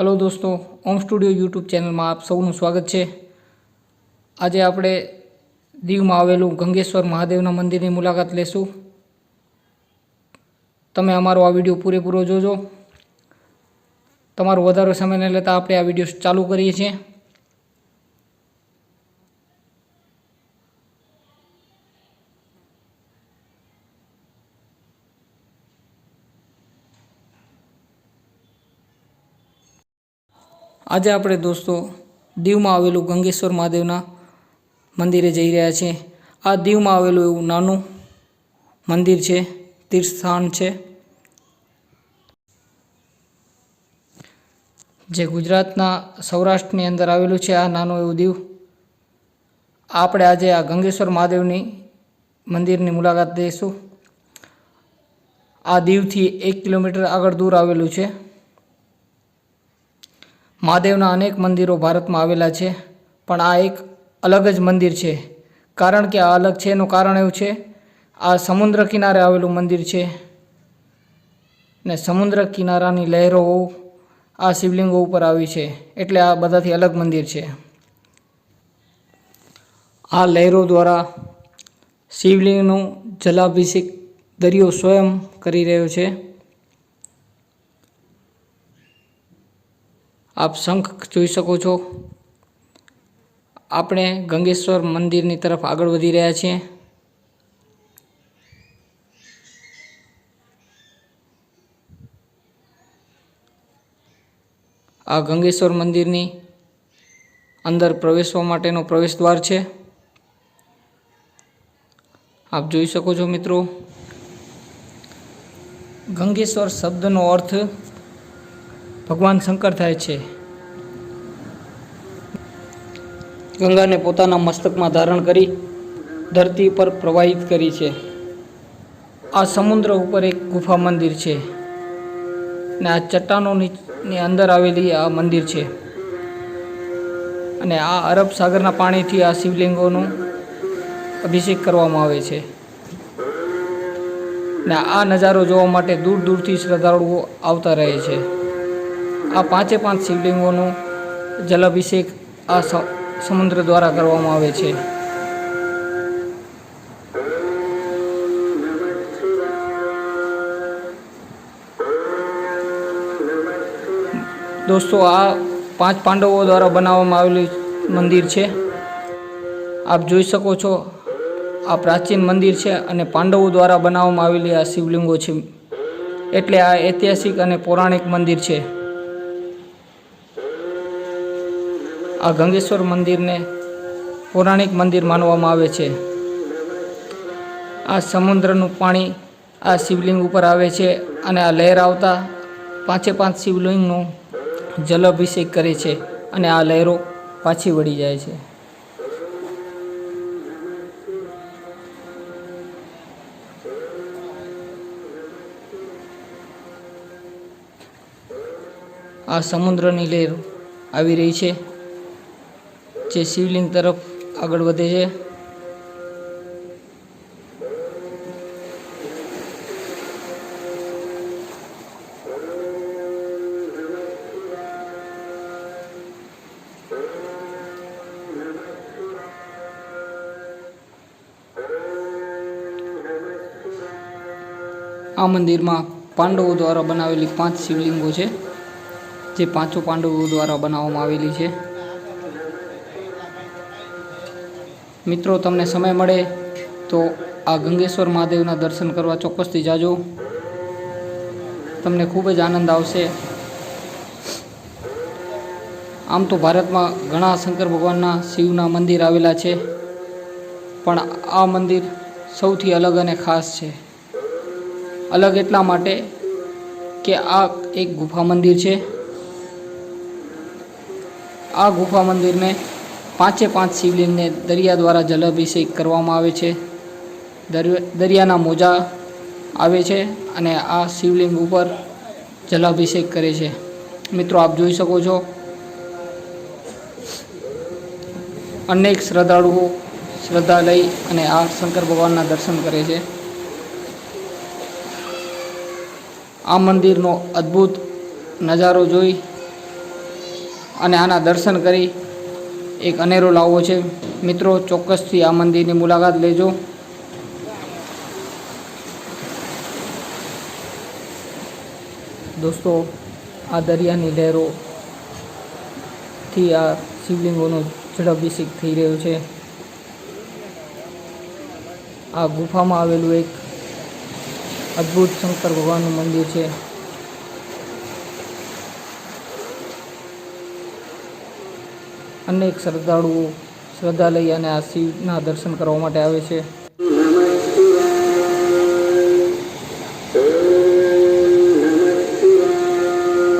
Hello દોસ્તો ઓમ studio YouTube ચેનલમાં આપ સૌનું સ્વાગત છે. આજે આપણે દીવમાં આવેલું ગંગેશ્વર મહાદેવના મંદિરની મુલાકાત લેશું. તમે અમારો આ વીડિયો પૂરેપૂરો જોજો. તમારો વધારે સમય ન લેતા આપણે આ વીડિયો ચાલુ કરીએ છીએ. આજે આપણે દોસ્તો દીવમાં આવેલું ગંગેશ્વર મહાદેવના મંદિરે જઈ રહ્યા છીએ. આ દીવમાં આવેલું એવું નાનું મંદિર છે, તીર્થસ્થાન છે. જે ગુજરાતના સૌરાષ્ટ્રની અંદર આવેલું છે આ નાનું એવું દીવ. આપણે આજે આ ગંગેશ્વર મહાદેવની મંદિરની મુલાકાત લઈશું. આ દીવથી એક કિલોમીટર આગળ દૂર આવેલું છે. મહાદેવના અનેક મંદિરો ભારતમાં આવેલા છે, પણ આ એક અલગ જ મંદિર છે. કારણ કે આ અલગ છે એનું કારણ એવું છે, આ સમુદ્ર કિનારે આવેલું મંદિર છે ને સમુદ્ર કિનારાની લહેરો આ શિવલિંગો ઉપર આવી છે, એટલે આ બધાથી અલગ મંદિર છે. આ લહેરો દ્વારા શિવલિંગનું જલાભિષેક દરિયો સ્વયં કરી રહ્યો છે. આપ શંખ જોઈ શકો છો. આપણે ગંગેશ્વર મંદિરની તરફ આગળ વધી રહ્યા છીએ. આ ગંગેશ્વર મંદિરની અંદર પ્રવેશવા માટેનો પ્રવેશ દ્વાર છે. આપ જોઈ શકો છો મિત્રો. ગંગેશ્વર શબ્દનો અર્થ ભગવાન શંકર થાય છે. ગંગાને પોતાના મસ્તકમાં ધારણ કરી ધરતી પર પ્રવાહિત કરી છે. આ સમુદ્ર ઉપર એક ગુફા મંદિર છે ને આ ચટ્ટાનોની અંદર આવેલી આ મંદિર છે. અને આ અરબ સાગરના પાણીથી આ શિવલિંગોનું અભિષેક કરવામાં આવે છે. ને આ નજારો જોવા માટે દૂર દૂરથી શ્રદ્ધાળુઓ આવતા રહે છે. આ પાંચે પાંચ શિવલિંગોનું જલાભિષેક આ સમુદ્ર દ્વારા કરવામાં આવે છે. દોસ્તો, આ પાંચ પાંડવો દ્વારા બનાવવામાં આવેલું મંદિર છે. આપ જોઈ શકો છો, આ પ્રાચીન મંદિર છે અને પાંડવો દ્વારા બનાવવામાં આવેલી આ શિવલિંગો છે. એટલે આ ઐતિહાસિક અને પૌરાણિક મંદિર છે. આ ગંગેશ્વર મંદિરને પૌરાણિક મંદિર માનવામાં આવે છે. આ સમુદ્રનું પાણી આ શિવલિંગ ઉપર આવે છે અને આ લહેર આવતા પાંચે પાંચ શિવલિંગનું જલાભિષેક કરે છે અને આ લહેરો પાછી વળી જાય છે. આ સમુદ્રની લહેર આવી રહી છે. જે શિવલિંગ તરફ આગળ વધે છે. આ મંદિરમાં પાંડવો દ્વારા બનાવેલી પાંચ શિવલિંગો છે, જે પાંચો પાંડવો દ્વારા બનાવવામાં આવેલી છે. મિત્રો, તમને સમય મળે તો આ ગંગેશ્વર મહાદેવના દર્શન કરવા ચોક્કસથી જાજો. તમને ખૂબ જ આનંદ આવશે. આમ તો ભારતમાં ઘણા શંકર ભગવાનના શિવના મંદિર આવેલા છે, પણ આ મંદિર સૌથી અલગ અને ખાસ છે. અલગ એટલા માટે કે આ એક ગુફા મંદિર છે. આ ગુફા મંદિરને પાંચે પાંચ શિવલિંગને દરિયા દ્વારા જલાભિષેક કરવામાં આવે છે. દરિયાના મોજા આવે છે અને આ શિવલિંગ ઉપર જલાભિષેક કરે છે. મિત્રો, આપ જોઈ શકો છો. અનેક શ્રદ્ધાળુઓ શ્રદ્ધા લઈ અને આ શંકર ભગવાનના દર્શન કરે છે. આ મંદિરનો અદ્ભુત નજારો જોઈ અને આના દર્શન કરી એક અનેરો લાવવો છે. મિત્રો, ચોક્કસથી આ મંદિરની મુલાકાત લેજો. દોસ્તો, આ દરિયાની લહેરોથી આ શિવલિંગોનો જળાભિષેક થઈ રહ્યો છે. આ ગુફામાં આવેલું એક અદ્ભુત શંકર ભગવાનનું મંદિર છે. અનેક શ્રદ્ધાળુઓ શ્રદ્ધા લઈ અને આ શિવના દર્શન કરવા માટે આવે છે.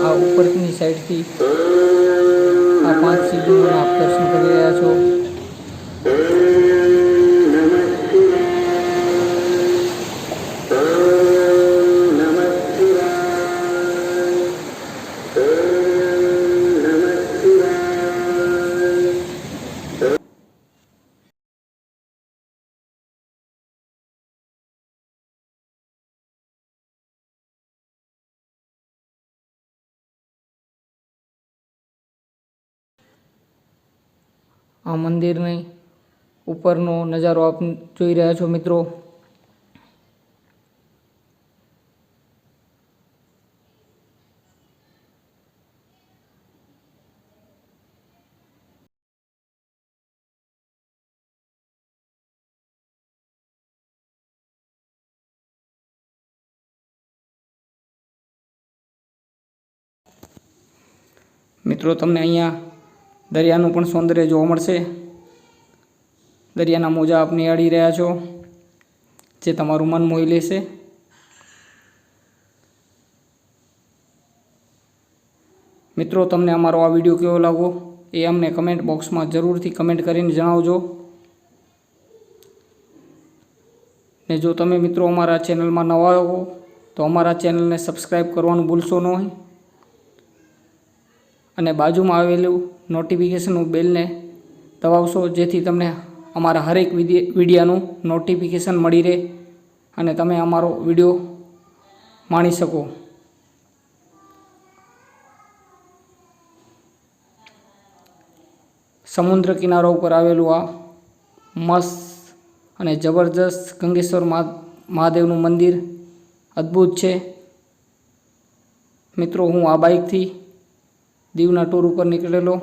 આ ઉપરની સાઈડથી આ પાંચ શિવલિંગોના દર્શન કરી આ મંદિરની ઉપરનો નજારો આપ જોઈ રહ્યા છો મિત્રો. મિત્રો તમને અહીંયા દરિયાનું પણ સૌંદર્ય જોવા મળશે. દરિયાના મોજા આપ નિહાળી રહ્યા છો. જે તમારું મન મોહી લેશે. મિત્રો, તમને અમારો આ વીડિયો કેવો લાગો એ અમને કમેન્ટ બોક્સમાં જરૂરથી કમેન્ટ કરીને જણાવજો. ને જો તમે મિત્રો અમારા ચેનલમાં નવા હો, તો અમારા ચેનલને સબસ્ક્રાઈબ કરવાનું ભૂલશો નહીં. અને બાજુમાં આવેલું નોટિફિકેશનનું બેલને દબાવશો, જેથી તમને અમારા હરેક વિડીયાનું નોટિફિકેશન મળી રહે અને તમે અમારો વીડિયો માણી શકો. સમુદ્ર કિનારા ઉપર આવેલું આ મસ્ત અને જબરજસ્ત ગંગેશ્વર મહાદેવનું મંદિર અદ્ભુત છે. મિત્રો, હું આ બાઇકથી દીવના ટૂર ઉપર નીકળેલો.